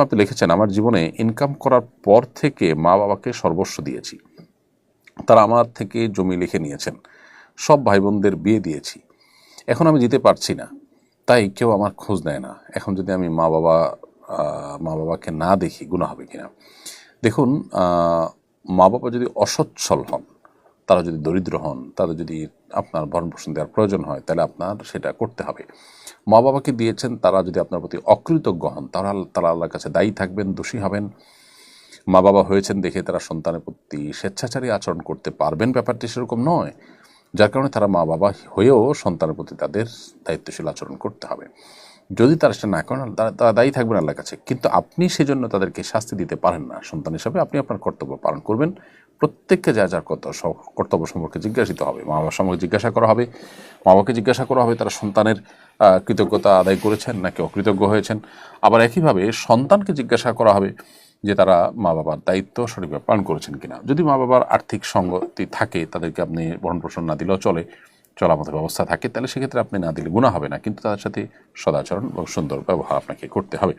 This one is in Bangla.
আপনি লিখেছেন, আমার জীবনে ইনকাম করার পর থেকে মা বাবাকে সর্বস্ব দিয়েছি। তারা আমার থেকে জমি লিখে নিয়েছেন। সব ভাই বোনদের বিয়ে দিয়েছি। এখন আমি দিতে পারছি না। তাই কেউ আমার খোঁজ নেয় না। এখন যদি আমি মা বাবা মা বাবাকে না দেখি গুণা হবে কিনা? দেখুন মা বাবা যদি অসচ্ছল হন তারা যদি দরিদ্র হন, তাদের যদি আপনার ভরণ পোষণ দেওয়ার প্রয়োজন হয়, তাহলে আপনার সেটা করতে হবে। মা বাবাকে দিয়েছেন, তারা যদি আপনার প্রতি অকৃতজ্ঞ হন, তারা তারা আল্লাহর কাছে দায়ী থাকবেন, দোষী হবেন। মা বাবা হয়েছেন দেখে তারা সন্তানের প্রতি স্বেচ্ছাচারী আচরণ করতে পারবেন, ব্যাপারটি সেরকম নয়। যার কারণে তারা মা বাবা হয়েও সন্তানের প্রতি তাদের দায়িত্বশীল আচরণ করতে হবে। যদি তারা সেটা না করেন, তারা দায়ী থাকবেন আল্লাহর কাছে। কিন্তু আপনি সেজন্য তাদেরকে শাস্তি দিতে পারেন না। সন্তান হিসাবে আপনি আপনার কর্তব্য পালন করবেন। প্রত্যেককে যা যার কর্তব্য সম্পর্কে জিজ্ঞাসিত হবে। মা বাবার সম্পর্কে জিজ্ঞাসা করা হবে। মা বাবাকে জিজ্ঞাসা করা হবে, তারা সন্তানের কৃতজ্ঞতা আদায় করেছেন নাকি অকৃতজ্ঞ হয়েছেন। আবার একইভাবে সন্তানকে জিজ্ঞাসা করা হবে যে তারা মা বাবার দায়িত্ব সঠিকভাবে পালন করেছেন কিনা। যদি মা বাবার আর্থিক সঙ্গতি থাকে, তাদেরকে আপনি ভরণ পোষণ না দিলেও চলে চলার মতো ব্যবস্থা থাকে, তাহলে সেক্ষেত্রে আপনি না দিলে গুণা হবে না। কিন্তু তাদের সাথে সদাচরণ এবং সুন্দর ব্যবহার আপনাকে করতে হবে।